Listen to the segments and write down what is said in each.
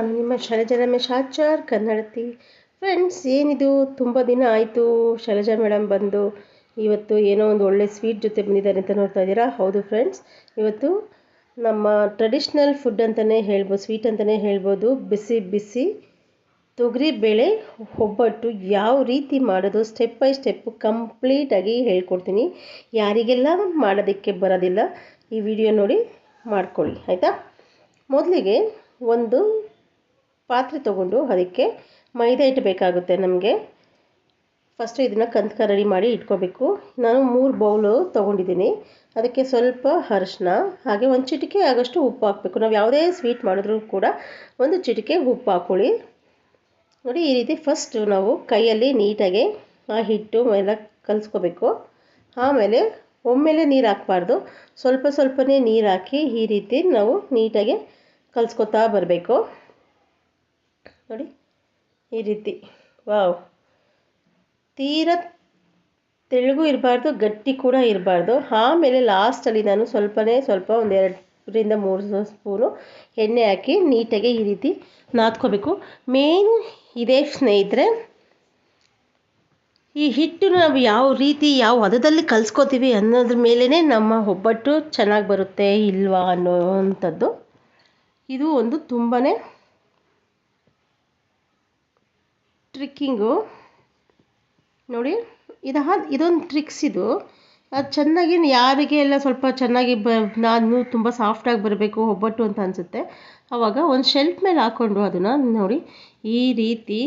ನಾನು ನಿಮ್ಮ ಶೈಲಜಾ ರಮೇಶ್ ಆಚಾರ್, ಕನ್ನಡತಿ ಫ್ರೆಂಡ್ಸ್ ಏನಿದು? ತುಂಬ ದಿನ ಆಯಿತು ಶೈಲಜಾ ಮೇಡಮ್ ಬಂದು. ಇವತ್ತು ಏನೋ ಒಂದು ಒಳ್ಳೆ ಸ್ವೀಟ್ ಜೊತೆ ಬಂದಿದ್ದಾರೆ ಅಂತ ನೋಡ್ತಾ ಇದ್ದೀರಾ? ಹೌದು ಫ್ರೆಂಡ್ಸ್ ಇವತ್ತು ನಮ್ಮ ಟ್ರೆಡಿಷ್ನಲ್ ಫುಡ್ ಅಂತಲೇ ಹೇಳ್ಬೋದು ಸ್ವೀಟ್ ಅಂತಲೇ ಹೇಳ್ಬೋದು. ಬಿಸಿ ಬಿಸಿ ತೊಗರಿಬೇಳೆ ಒಬ್ಬಟ್ಟು ಯಾವ ರೀತಿ ಮಾಡೋದು ಸ್ಟೆಪ್ ಬೈ ಸ್ಟೆಪ್ ಕಂಪ್ಲೀಟಾಗಿ ಹೇಳ್ಕೊಡ್ತೀನಿ. ಯಾರಿಗೆಲ್ಲ ಮಾಡೋದಕ್ಕೆ ಬರೋದಿಲ್ಲ, ಈ ವಿಡಿಯೋ ನೋಡಿ ಮಾಡ್ಕೊಳ್ಳಿ, ಆಯಿತಾ? ಮೊದಲಿಗೆ ಒಂದು ಪಾತ್ರೆ ತೊಗೊಂಡು ಅದಕ್ಕೆ ಮೈದಾ ಹಿಟ್ಟು ಬೇಕಾಗುತ್ತೆ ನಮಗೆ. ಫಸ್ಟು ಇದನ್ನು ಕಂತ್ಕ ರೆಡಿ ಮಾಡಿ ಇಟ್ಕೋಬೇಕು. ನಾನು ಮೂರು ಬೌಲು ತೊಗೊಂಡಿದ್ದೀನಿ. ಅದಕ್ಕೆ ಸ್ವಲ್ಪ ಅರಶಿನ, ಹಾಗೆ ಒಂದು ಚಿಟಿಕೆ ಆಗೋಷ್ಟು ಉಪ್ಪು ಹಾಕಬೇಕು. ನಾವು ಯಾವುದೇ ಸ್ವೀಟ್ ಮಾಡಿದ್ರೂ ಕೂಡ ಒಂದು ಚಿಟಿಕೆ ಉಪ್ಪು ಹಾಕ್ಕೊಳ್ಳಿ. ನೋಡಿ, ಈ ರೀತಿ ಫಸ್ಟ್ ನಾವು ಕೈಯಲ್ಲಿ ನೀಟಾಗಿ ಆ ಹಿಟ್ಟು ಎಲ್ಲ ಕಲಿಸ್ಕೋಬೇಕು. ಆಮೇಲೆ ಒಮ್ಮೆಲೆ ನೀರು ಹಾಕಬಾರ್ದು. ಸ್ವಲ್ಪ ಸ್ವಲ್ಪನೇ ನೀರು ಹಾಕಿ ಈ ರೀತಿ ನಾವು ನೀಟಾಗಿ ಕಲಿಸ್ಕೊತಾ ಬರಬೇಕು. ನೋಡಿ, ಈ ರೀತಿ. ವಾವ್. ತೀರ ತೆಳುಗೂ ಇರಬಾರ್ದು, ಗಟ್ಟಿ ಕೂಡ ಇರಬಾರ್ದು. ಆಮೇಲೆ ಲಾಸ್ಟಲ್ಲಿ ನಾನು ಸ್ವಲ್ಪನೇ ಸ್ವಲ್ಪ ಒಂದೆರಡರಿಂದ ಮೂರು ಸ್ಪೂನು ಎಣ್ಣೆ ಹಾಕಿ ನೀಟಾಗಿ ಈ ರೀತಿ ನಾದ್ಕೋಬೇಕು. ಮೇನ್ ಇದೇ ಸ್ನೇಹಿತರೆ, ಈ ಹಿಟ್ಟು ನಾವು ಯಾವ ರೀತಿ, ಯಾವ ಹದದಲ್ಲಿ ಕಲಿಸ್ಕೋತೀವಿ ಅನ್ನೋದ್ರ ಮೇಲೇ ನಮ್ಮ ಒಬ್ಬಟ್ಟು ಚೆನ್ನಾಗಿ ಬರುತ್ತೆ ಇಲ್ವಾ ಅನ್ನೋವಂಥದ್ದು ಇದು ಒಂದು ತುಂಬಾ ಟ್ರಿಕ್ಕಿಂಗು ನೋಡಿ ಇದು ಇದೊಂದು ಟ್ರಿಕ್ಸ್ ಇದು. ಅದು ಚೆನ್ನಾಗಿ ಯಾರಿಗೆ ಎಲ್ಲ ಸ್ವಲ್ಪ ಚೆನ್ನಾಗಿ ಬ, ನಾನು ತುಂಬ ಸಾಫ್ಟಾಗಿ ಬರಬೇಕು, ಒಬ್ಬಟ್ಟು ಅಂತ ಅನಿಸುತ್ತೆ. ಆವಾಗ ಒಂದು ಶೆಲ್ಫ್ ಮೇಲೆ ಹಾಕ್ಕೊಂಡು ಅದನ್ನು ನೋಡಿ, ಈ ರೀತಿ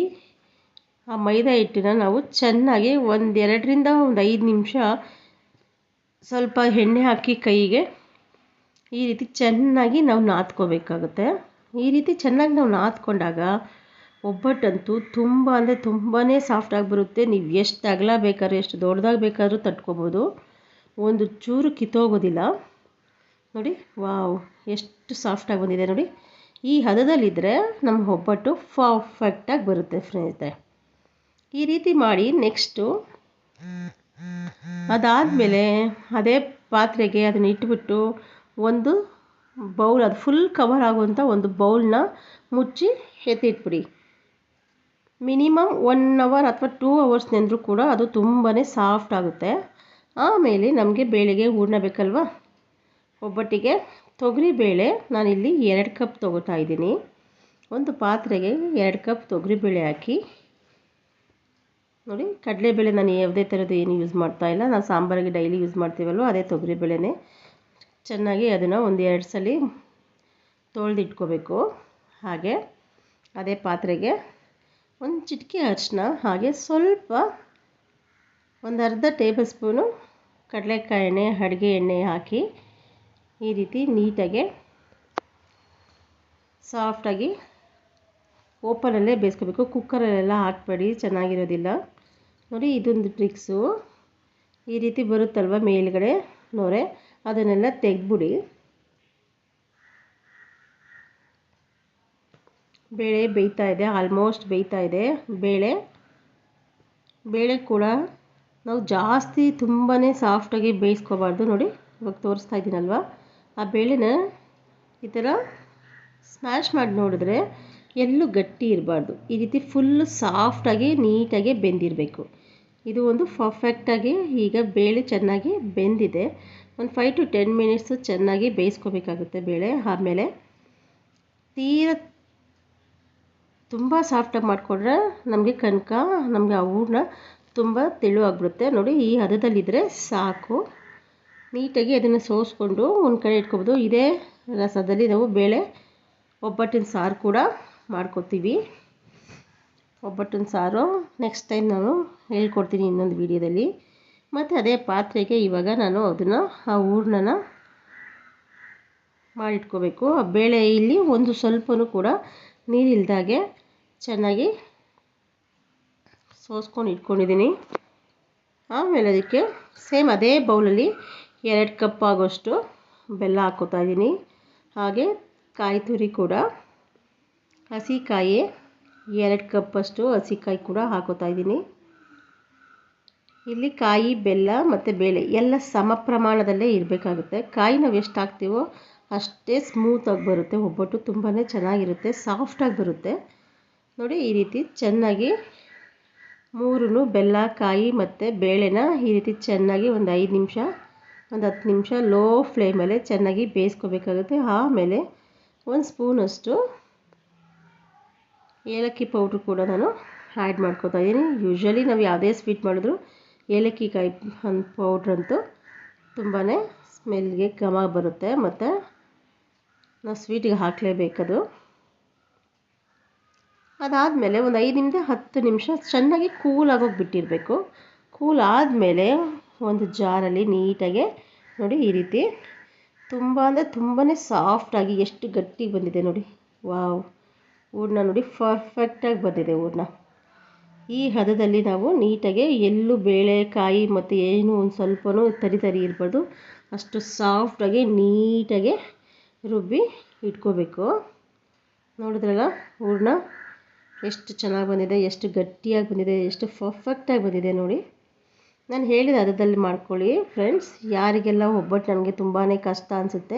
ಆ ಮೈದಾ ಹಿಟ್ಟಿನ ನಾವು ಚೆನ್ನಾಗಿ ಒಂದು ಎರಡರಿಂದ ಒಂದು ಐದು ನಿಮಿಷ ಸ್ವಲ್ಪ ಎಣ್ಣೆ ಹಾಕಿ ಕೈಗೆ ಈ ರೀತಿ ಚೆನ್ನಾಗಿ ನಾವು ನಾದ್ಕೋಬೇಕಾಗುತ್ತೆ. ಈ ರೀತಿ ಚೆನ್ನಾಗಿ ನಾವು ನಾದ್ಕೊಂಡಾಗ ಒಬ್ಬಟ್ಟಂತೂ ತುಂಬ ಅಂದರೆ ತುಂಬಾ ಸಾಫ್ಟಾಗಿ ಬರುತ್ತೆ. ನೀವು ಎಷ್ಟು ಅಗಲ ಬೇಕಾದ್ರೂ, ಎಷ್ಟು ದೊಡ್ಡದಾಗಿ ಬೇಕಾದರೂ ತಟ್ಕೊಬೋದು. ಒಂದು ಚೂರು ಕಿತ್ತೋಗೋದಿಲ್ಲ. ನೋಡಿ, ವಾವ್, ಎಷ್ಟು ಸಾಫ್ಟಾಗಿ ಬಂದಿದೆ ನೋಡಿ. ಈ ಹದದಲ್ಲಿದ್ದರೆ ನಮ್ಮ ಒಬ್ಬಟ್ಟು ಪರ್ಫೆಕ್ಟಾಗಿ ಬರುತ್ತೆ ಸ್ನೇಹಿತರೆ. ಈ ರೀತಿ ಮಾಡಿ ನೆಕ್ಸ್ಟು ಅದಾದಮೇಲೆ ಅದೇ ಪಾತ್ರೆಗೆ ಅದನ್ನು ಇಟ್ಬಿಟ್ಟು ಒಂದು ಬೌಲ್ ಅದು ಫುಲ್ ಕವರ್ ಆಗುವಂಥ ಒಂದು ಬೌಲ್ನ ಮುಚ್ಚಿ ಎತ್ತಿಟ್ಬಿಡಿ. ಮಿನಿಮಮ್ ಒನ್ ಅವರ್ ಅಥವಾ ಟೂ ಅವರ್ಸ್ ನೆಂದರೂ ಕೂಡ ಅದು ತುಂಬಾ ಸಾಫ್ಟ್ ಆಗುತ್ತೆ. ಆಮೇಲೆ ನಮಗೆ ಬೇಳೆಗೆ ಹೂರ್ಣ ಬೇಕಲ್ವ? ಒಬ್ಬಟ್ಟಿಗೆ ತೊಗರಿಬೇಳೆ ನಾನಿಲ್ಲಿ ಎರಡು ಕಪ್ ತೊಗೋತಾ ಇದ್ದೀನಿ. ಒಂದು ಪಾತ್ರೆಗೆ ಎರಡು ಕಪ್ ತೊಗರಿ ಬೇಳೆ ಹಾಕಿ. ನೋಡಿ ಕಡಲೆಬೇಳೆ ನಾನು ಯಾವುದೇ ಥರದ್ದು ಏನು ಯೂಸ್ ಮಾಡ್ತಾ ಇಲ್ಲ. ನಾನು ಸಾಂಬಾರಿಗೆ ಡೈಲಿ ಯೂಸ್ ಮಾಡ್ತೀವಲ್ವ, ಅದೇ ತೊಗರಿ ತೊಗರಿಬೇಳೆನೇ ಚೆನ್ನಾಗಿ ಅದನ್ನು ಒಂದು ಎರಡು ಸಲ ತೊಳೆದಿಟ್ಕೋಬೇಕು. ಹಾಗೆ ಅದೇ ಪಾತ್ರೆಗೆ ಒಂದು ಚಿಟಿಕೆ ಅರಿಶಿನ ಹಾಗೆ ಸ್ವಲ್ಪ ಒಂದು ಅರ್ಧ ಟೇಬಲ್ ಸ್ಪೂನು ಕಡಲೆಕಾಯಿ ಎಣ್ಣೆ, ಅಡುಗೆ ಎಣ್ಣೆ ಹಾಕಿ ಈ ರೀತಿ ನೀಟಾಗಿ ಸಾಫ್ಟಾಗಿ ಓಪನಲ್ಲೇ ಬೇಯಿಸ್ಕೋಬೇಕು. ಕುಕ್ಕರಲ್ಲೆಲ್ಲ ಹಾಕಬೇಡಿ, ಚೆನ್ನಾಗಿರೋದಿಲ್ಲ. ನೋಡಿ, ಇದೊಂದು ಟ್ರಿಕ್ಸು ಈ ರೀತಿ ಬರುತ್ತಲ್ವ ಮೇಲುಗಡೆ ನೋರೆ? ಅದನ್ನೆಲ್ಲ ತೆಗೆದ್ಬಿಡಿ. ಬೇಳೆ ಬೇಯ್ತಾ ಇದೆ ಆಲ್ಮೋಸ್ಟ್ ಬೇಯ್ತಾ ಇದೆ. ಬೇಳೆ ಬೇಳೆ ಕೂಡ ನಾವು ಜಾಸ್ತಿ ತುಂಬಾ ಸಾಫ್ಟಾಗಿ ಬೇಯಿಸ್ಕೋಬಾರ್ದು. ನೋಡಿ, ಇವಾಗ ತೋರಿಸ್ತಾ ಇದ್ದೀನಲ್ವ ಆ ಬೇಳೆನ ಈ ಥರ ಸ್ಮ್ಯಾಶ್ ಮಾಡಿ ನೋಡಿದ್ರೆ ಎಲ್ಲೂ ಗಟ್ಟಿ ಇರಬಾರ್ದು. ಈ ರೀತಿ ಫುಲ್ಲು ಸಾಫ್ಟಾಗಿ ನೀಟಾಗಿ ಬೆಂದಿರಬೇಕು. ಇದು ಒಂದು ಪರ್ಫೆಕ್ಟಾಗಿ ಈಗ ಬೇಳೆ ಚೆನ್ನಾಗಿ ಬೆಂದಿದೆ. ಒಂದು ಫೈವ್ ಟು ಟೆನ್ ಮಿನಿಟ್ಸು ಚೆನ್ನಾಗಿ ಬೇಯಿಸ್ಕೋಬೇಕಾಗುತ್ತೆ ಬೇಳೆ. ಆಮೇಲೆ ತೀರ ತುಂಬ ಸಾಫ್ಟಾಗಿ ಮಾಡಿಕೊಂಡ್ರೆ ನಮಗೆ ಕನಕ, ನಮಗೆ ಆ ಹೂರ್ಣ ತುಂಬ ತೆಳುವಾಗ್ಬಿಡುತ್ತೆ. ನೋಡಿ, ಈ ಹದದಲ್ಲಿದ್ದರೆ ಸಾಕು. ನೀಟಾಗಿ ಅದನ್ನು ಸೋಸ್ಕೊಂಡು ಒಂದು ಕಡೆ ಇಟ್ಕೊಬೋದು. ಇದೇ ರಸದಲ್ಲಿ ನಾವು ಬೇಳೆ, ಒಬ್ಬಟ್ಟಿನ ಸಾರು ಕೂಡ ಮಾಡ್ಕೊತೀವಿ. ಒಬ್ಬಟ್ಟಿನ ಸಾರು ನೆಕ್ಸ್ಟ್ ಟೈಮ್ ನಾನು ಹೇಳ್ಕೊಡ್ತೀನಿ ಇನ್ನೊಂದು ವಿಡಿಯೋದಲ್ಲಿ ಮತ್ತು ಅದೇ ಪಾತ್ರೆಗೆ ಇವಾಗ ನಾನು ಅದನ್ನು, ಆ ಹೂರ್ಣನ ಮಾಡಿಟ್ಕೋಬೇಕು. ಆ ಬೇಳೆ ಇಲ್ಲಿ ಒಂದು ಸ್ವಲ್ಪನೂ ಕೂಡ ನೀರಿಲ್ದಾಗೆ ಚೆನ್ನಾಗಿ ಸೋಸ್ಕೊಂಡು ಇಟ್ಕೊಂಡಿದ್ದೀನಿ. ಆಮೇಲೆ ಅದಕ್ಕೆ ಸೇಮ್ ಅದೇ ಬೌಲಲ್ಲಿ ಎರಡು ಕಪ್ ಆಗೋಷ್ಟು ಬೆಲ್ಲ ಹಾಕೋತಾ ಇದ್ದೀನಿ. ಹಾಗೆ ಕಾಯಿ ತುರಿ ಕೂಡ. ಹಸಿಕಾಯಿ ಎರಡು ಕಪ್ಪಷ್ಟು ಹಸಿಕಾಯಿ ಕೂಡ ಹಾಕೋತಾ ಇದ್ದೀನಿ. ಇಲ್ಲಿ ಕಾಯಿ, ಬೆಲ್ಲ ಮತ್ತು ಬೇಳೆ ಎಲ್ಲ ಸಮ ಪ್ರಮಾಣದಲ್ಲೇ ಇರಬೇಕಾಗುತ್ತೆ. ಕಾಯಿ ನಾವು ಎಷ್ಟು ಹಾಕ್ತೀವೋ ಅಷ್ಟೇ ಸ್ಮೂತಾಗಿ ಬರುತ್ತೆ. ಒಬ್ಬಟ್ಟು ತುಂಬಾ ಚೆನ್ನಾಗಿರುತ್ತೆ ಸಾಫ್ಟಾಗಿ ಬರುತ್ತೆ. ನೋಡಿ ಈ ರೀತಿ ಚೆನ್ನಾಗಿ ಮೂರೂ ಬೆಲ್ಲ ಕಾಯಿ ಮತ್ತು ಬೇಳೆನ ಈ ರೀತಿ ಚೆನ್ನಾಗಿ ಒಂದು ಐದು ನಿಮಿಷ, ಒಂದು ಹತ್ತು ನಿಮಿಷ ಲೋ ಫ್ಲೇಮಲ್ಲೇ ಚೆನ್ನಾಗಿ ಬೇಯಿಸ್ಕೋಬೇಕಾಗುತ್ತೆ. ಆಮೇಲೆ ಒಂದು ಸ್ಪೂನಷ್ಟು ಏಲಕ್ಕಿ ಪೌಡ್ರ್ ಕೂಡ ನಾನು ಆ್ಯಡ್ ಮಾಡ್ಕೊತಾ ಇದ್ದೀನಿ. ಯೂಶ್ವಲಿ ನಾವು ಯಾವುದೇ ಸ್ವೀಟ್ ಮಾಡಿದ್ರು ಏಲಕ್ಕಿ ಕಾಯಿ ಪೌಡ್ರಂತೂ ತುಂಬಾ ಸ್ಮೆಲ್ಗೆ ಘಮ ಬರುತ್ತೆ. ಮತ್ತು ನಾವು ಸ್ವೀಟಿಗೆ ಹಾಕಲೇಬೇಕದು. ಅದಾದಮೇಲೆ ಒಂದು ಐದು ನಿಮಿಷ ಹತ್ತು ನಿಮಿಷ ಚೆನ್ನಾಗಿ ಕೂಲಾಗೋಗಿ ಬಿಟ್ಟಿರಬೇಕು. ಕೂಲ್ ಆದಮೇಲೆ ಒಂದು ಜಾರಲ್ಲಿ ನೀಟಾಗಿ ನೋಡಿ ಈ ರೀತಿ ತುಂಬ ಅಂದರೆ ತುಂಬಾ ಸಾಫ್ಟಾಗಿ ಎಷ್ಟು ಗಟ್ಟಿಗೆ ಬಂದಿದೆ ನೋಡಿ. ವಾವ್ ಹೂರ್ಣ ನೋಡಿ ಪರ್ಫೆಕ್ಟಾಗಿ ಬಂದಿದೆ ಹೂರ್ಣ ಈ ಹದದಲ್ಲಿ ನಾವು ನೀಟಾಗಿ ಎಲ್ಲೂ ಬೇಳೆಕಾಯಿ ಮತ್ತು ಏನು ಒಂದು ಸ್ವಲ್ಪನೂ ತರಿ ತರಿ ಇರಬಾರ್ದು. ಅಷ್ಟು ಸಾಫ್ಟಾಗಿ ನೀಟಾಗಿ ರುಬ್ಬಿ ಇಟ್ಕೋಬೇಕು. ನೋಡಿದ್ರಲ್ಲ ಹೂರ್ಣ ಎಷ್ಟು ಚೆನ್ನಾಗಿ ಬಂದಿದೆ, ಎಷ್ಟು ಗಟ್ಟಿಯಾಗಿ ಬಂದಿದೆ, ಎಷ್ಟು ಪರ್ಫೆಕ್ಟಾಗಿ ಬಂದಿದೆ ನೋಡಿ. ನಾನು ಹೇಳಿದ ಅದರಲ್ಲಿ ಮಾಡ್ಕೊಳ್ಳಿ ಫ್ರೆಂಡ್ಸ್ ಯಾರಿಗೆಲ್ಲ ಒಬ್ಬಟ್ಟು ನನಗೆ ತುಂಬಾ ಕಷ್ಟ ಅನಿಸುತ್ತೆ,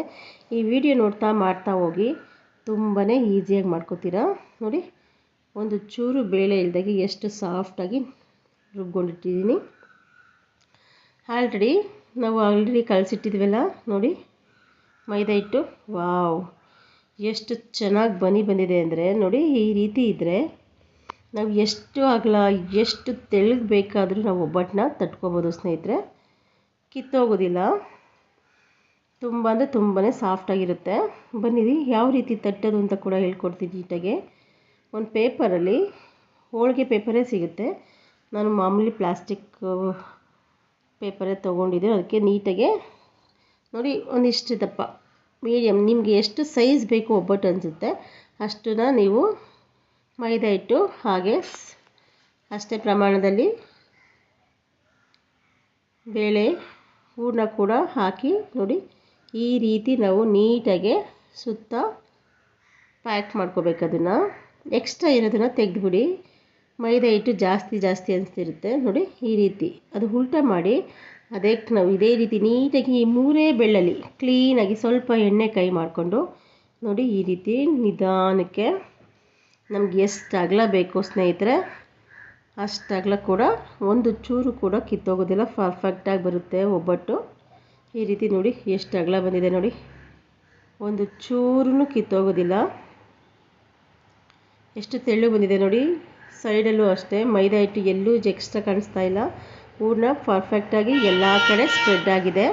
ಈ ವಿಡಿಯೋ ನೋಡ್ತಾ ಮಾಡ್ತಾ ಹೋಗಿ ತುಂಬಾ ಈಸಿಯಾಗಿ ಮಾಡ್ಕೋತೀರಾ? ನೋಡಿ, ಒಂದು ಚೂರು ಬೇಳೆ ಇಲ್ದಾಗೆ ಎಷ್ಟು ಸಾಫ್ಟಾಗಿ ರುಬ್ಕೊಂಡಿಟ್ಟಿದ್ದೀನಿ ಆಲ್ರೆಡಿ ನಾವು ಆಲ್ರೆಡಿ ಕಳಿಸಿಟ್ಟಿದ್ವಲ್ಲ ನೋಡಿ, ಮೈದಾ ಹಿಟ್ಟು. ವಾವ್ ಎಷ್ಟು ಚೆನ್ನಾಗಿ ಬನಿ ಬಂದಿದೆ ಅಂದರೆ ನೋಡಿ ಈ ರೀತಿ ಇದ್ದರೆ ನಾವು ಎಷ್ಟು ಅಗಲ, ಎಷ್ಟು ತೆಳ್ಳಗೆ ಬೇಕಾದರೂ ನಾವು ಒಬ್ಬಟ್ಟನ್ನ ತಟ್ಕೋಬೋದು ಸ್ನೇಹಿತರೆ. ಕಿತ್ತೋಗೋದಿಲ್ಲ. ತುಂಬ ಅಂದರೆ ತುಂಬಾ ಸಾಫ್ಟಾಗಿರುತ್ತೆ ಬನ್ನಿರಿ ಯಾವ ರೀತಿ ತಟ್ಟೋದು ಅಂತ ಕೂಡ ಹೇಳ್ಕೊಡ್ತೀನಿ ನೀಟಾಗೆ. ಒಂದು ಪೇಪರಲ್ಲಿ ಹೋಳಿಗೆ ಪೇಪರೇ ಸಿಗುತ್ತೆ. ನಾನು ಮಾಮೂಲಿ ಪ್ಲಾಸ್ಟಿಕ್ ಪೇಪರೇ ತೊಗೊಂಡಿದ್ದೆ. ಅದಕ್ಕೆ ನೀಟಾಗೆ ನೋಡಿ ಒಂದಿಷ್ಟು ದಪ್ಪ. ಮೀಡಿಯಮ್ ನಿಮಗೆ ಎಷ್ಟು ಸೈಜ್ ಬೇಕು ಒಬ್ಬಟ್ಟು ಅನಿಸುತ್ತೆ, ಅಷ್ಟನ್ನ ನೀವು ಮೈದಾ ಹಿಟ್ಟು ಹಾಗೆ ಅಷ್ಟೇ ಪ್ರಮಾಣದಲ್ಲಿ ಬೇಳೆ, ಹೂರ್ಣ ಕೂಡ ಹಾಕಿ ನೋಡಿ, ಈ ರೀತಿ ನಾವು ನೀಟಾಗೆ ಸುತ್ತ ಪ್ಯಾಕ್ ಮಾಡ್ಕೋಬೇಕು ಅದನ್ನು. ಎಕ್ಸ್ಟ್ರಾ ಇರೋದನ್ನು ತೆಗೆದುಬಿಡಿ. ಮೈದಾ ಹಿಟ್ಟು ಜಾಸ್ತಿ ಜಾಸ್ತಿ ಅನಿಸ್ತಿರುತ್ತೆ ನೋಡಿ, ಈ ರೀತಿ. ಅದು ಉಲ್ಟಾ ಮಾಡಿ ಅದಕ್ಕೆ ನಾವು ಇದೇ ರೀತಿ ನೀಟಾಗಿ ಮೂರೇ ಬೆಳ್ಳಲ್ಲಿ ಕ್ಲೀನಾಗಿ ಸ್ವಲ್ಪ ಎಣ್ಣೆ ಕೈ ಮಾಡಿಕೊಂಡು ನೋಡಿ ಈ ರೀತಿ ನಿಧಾನಕ್ಕೆ ನಮ್ಗೆ ಎಷ್ಟು ಅಗಲ ಬೇಕು ಸ್ನೇಹಿತರೆ? ಅಷ್ಟು ಕೂಡ ಒಂದು ಚೂರು ಕೂಡ ಕಿತ್ತೋಗೋದಿಲ್ಲ ಪರ್ಫೆಕ್ಟಾಗಿ ಬರುತ್ತೆ ಒಬ್ಬಟ್ಟು. ಈ ರೀತಿ ನೋಡಿ ಎಷ್ಟು ಅಗಲ ಬಂದಿದೆ ನೋಡಿ. ಒಂದು ಚೂರು ಕಿತ್ತೋಗೋದಿಲ್ಲ. ಎಷ್ಟು ತೆಳ್ಳು ಬಂದಿದೆ ನೋಡಿ. ಸೈಡಲ್ಲೂ ಅಷ್ಟೇ, ಮೈದಾ ಹಿಟ್ಟು ಎಲ್ಲೂ ಎಕ್ಸ್ಟ್ರಾ ಕಾಣಿಸ್ತಾ ಇಲ್ಲ. ಹೂರ್ಣ ಪರ್ಫೆಕ್ಟಾಗಿ ಎಲ್ಲ ಕಡೆ ಸ್ಪ್ರೆಡ್ ಆಗಿದೆ.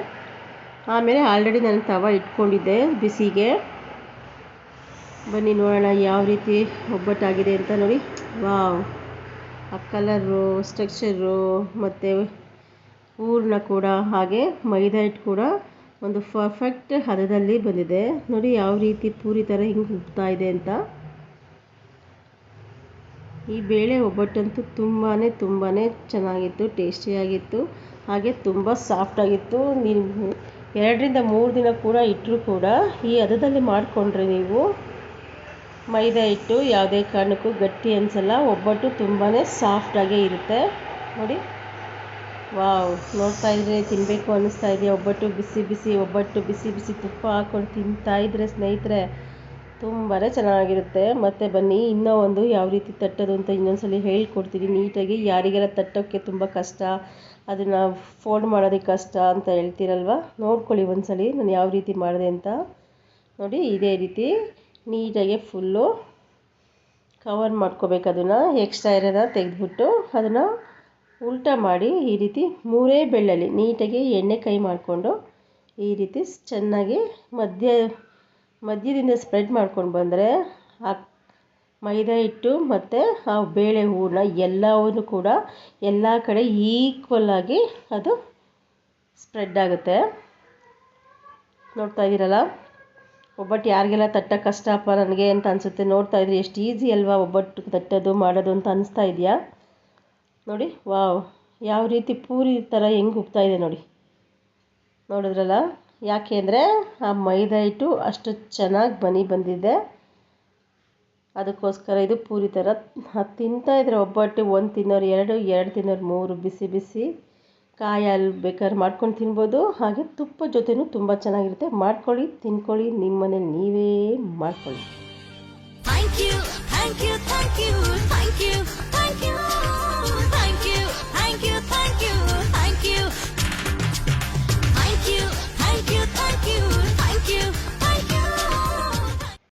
ಆಮೇಲೆ ಆಲ್ರೆಡಿ ನಾನು ತವ ಇಟ್ಕೊಂಡಿದ್ದೆ ಬಿಸಿಗೆ. ಬನ್ನಿ ನೋಡೋಣ ಯಾವ ರೀತಿ ಒಬ್ಬಟ್ಟಾಗಿದೆ ಅಂತ ನೋಡಿ. ವಾವ್. ಆ ಕಲರು ಸ್ಟ್ರಕ್ಚರು ಮತ್ತು ಹೂರ್ಣ ಕೂಡ, ಹಾಗೆ ಮೈದಾ ಹಿಟ್ಟು ಕೂಡ ಒಂದು ಪರ್ಫೆಕ್ಟ್ ಹದದಲ್ಲಿ ಬಂದಿದೆ. ನೋಡಿ ಯಾವ ರೀತಿ ಪೂರಿ ಥರ ಹಿಂಗೆ ಉಬ್ತಾ ಇದೆ ಅಂತ. ಈ ಬೇಳೆ ಒಬ್ಬಟ್ಟಂತೂ ತುಂಬಾ ತುಂಬಾ ಚೆನ್ನಾಗಿತ್ತು, ಟೇಸ್ಟಿಯಾಗಿತ್ತು, ಹಾಗೆ ತುಂಬ ಸಾಫ್ಟಾಗಿತ್ತು ನೀವು ಎರಡರಿಂದ ಮೂರು ದಿನ ಕೂಡ ಇಟ್ಟರೂ ಕೂಡ ಈ ಹದದಲ್ಲಿ ಮಾಡಿಕೊಂಡ್ರೆ ನೀವು ಮೈದಾ ಹಿಟ್ಟು ಯಾವುದೇ ಕಾರಣಕ್ಕೂ ಗಟ್ಟಿ ಅನಿಸಲ್ಲ, ಒಬ್ಬಟ್ಟು ತುಂಬಾ ಸಾಫ್ಟಾಗೇ ಇರುತ್ತೆ. ನೋಡಿ. ವಾವ್, ನೋಡ್ತಾ ಇದ್ರೆ ತಿನ್ನಬೇಕು ಅನ್ನಿಸ್ತಾ ಇದೆಯಾ? ಒಬ್ಬಟ್ಟು ಬಿಸಿ ಬಿಸಿ, ಒಬ್ಬಟ್ಟು ಬಿಸಿ ಬಿಸಿ ತುಪ್ಪ ಹಾಕ್ಕೊಂಡು ತಿಂತಾ ಇದ್ರೆ ಸ್ನೇಹಿತರೆ ತುಂಬಾ ಚೆನ್ನಾಗಿರುತ್ತೆ. ಮತ್ತೆ ಬನ್ನಿ, ಇನ್ನೂ ಒಂದು ಯಾವ ರೀತಿ ತಟ್ಟೋದು ಅಂತ ಇನ್ನೊಂದ್ಸಲ ಹೇಳ್ಕೊಡ್ತೀನಿ. ನೀಟಾಗಿ ಯಾರಿಗೆಲ್ಲ ತಟ್ಟೋಕ್ಕೆ ತುಂಬ ಕಷ್ಟ, ಅದನ್ನು ಫೋಲ್ಡ್ ಮಾಡೋದಕ್ಕೆ ಕಷ್ಟ ಅಂತ ಹೇಳ್ತೀರಲ್ವ? ನೋಡ್ಕೊಳ್ಳಿ ಒಂದ್ಸಲಿ ನಾನು ಯಾವ ರೀತಿ ಮಾಡಿದೆ ಅಂತ. ನೋಡಿ, ಇದೇ ರೀತಿ ನೀಟಾಗಿ ಫುಲ್ಲು ಕವರ್ ಮಾಡ್ಕೋಬೇಕು ಅದನ್ನು. ಎಕ್ಸ್ಟ್ರಾ ಇರೋದ ತೆಗೆದ್ಬಿಟ್ಟು ಅದನ್ನು ಉಲ್ಟಾ ಮಾಡಿ ಈ ರೀತಿ ಮೂರೇ ಬೆಳ್ಳಲ್ಲಿ ನೀಟಾಗಿ ಎಣ್ಣೆ ಕೈ ಮಾಡಿಕೊಂಡು ಈ ರೀತಿ ಚೆನ್ನಾಗಿ ಮಧ್ಯ ಮಧ್ಯದಿಂದ ಸ್ಪ್ರೆಡ್ ಮಾಡ್ಕೊಂಡು ಬಂದರೆ ಆ ಮೈದಾ ಹಿಟ್ಟು ಮತ್ತು ಆ ಬೇಳೆ ಹೂರಣ ಎಲ್ಲವನ್ನು ಕೂಡ ಎಲ್ಲ ಕಡೆ ಈಕ್ವಲಾಗಿ ಅದು ಸ್ಪ್ರೆಡ್ ಆಗುತ್ತೆ. ನೋಡ್ತಾ ಇದ್ದೀರಲ್ಲ ಒಬ್ಬಟ್ಟು ಯಾರಿಗೆಲ್ಲ ತಟ್ಟ ಕಷ್ಟಪ್ಪ ನನಗೆ ಅಂತ ಅನಿಸುತ್ತೆ, ನೋಡ್ತಾ ಇದ್ರೆ, ಎಷ್ಟು ಈಸಿ ಅಲ್ವಾ ಒಬ್ಬಟ್ಟು ತಟ್ಟೋದು, ಮಾಡೋದು ಅಂತ ಅನಿಸ್ತಾ ಇದೆಯಾ? ನೋಡಿ, ವಾವ್, ಯಾವ ರೀತಿ ಪೂರಿ ಥರ ಹೆಂಗೆ ಉಬ್ತಾ ಇದೆ ನೋಡಿ. ನೋಡಿದ್ರಲ್ಲ? ಯಾಕೆಂದರೆ ಆ ಮೈದಾ ಹಿಟ್ಟು ಅಷ್ಟು ಚೆನ್ನಾಗಿ ಬನಿ ಬಂದಿದೆ. ಅದಕ್ಕೋಸ್ಕರ ಇದು ಪೂರಿ ಥರ ತಿಂತಾಯಿದ್ರೆ ಒಬ್ಬಟ್ಟು ಒಂದು ತಿನ್ನೋರು ಎರಡು ಎರಡು ತಿನ್ನೋರು ಮೂರು, ಬಿಸಿ ಬಿಸಿ. ಕಾಯಲ್ಲಿ ಬೇಕಾದ್ರೆ ಮಾಡ್ಕೊಂಡು ತಿನ್ಬೋದು. ಹಾಗೆ ತುಪ್ಪ ಜೊತೆನೂ ತುಂಬ ಚೆನ್ನಾಗಿರುತ್ತೆ. ಮಾಡ್ಕೊಳ್ಳಿ, ತಿನ್ಕೊಳ್ಳಿ ನಿಮ್ಮ ಮನೇಲಿ ನೀವೇ ಮಾಡ್ಕೊಳ್ಳಿ.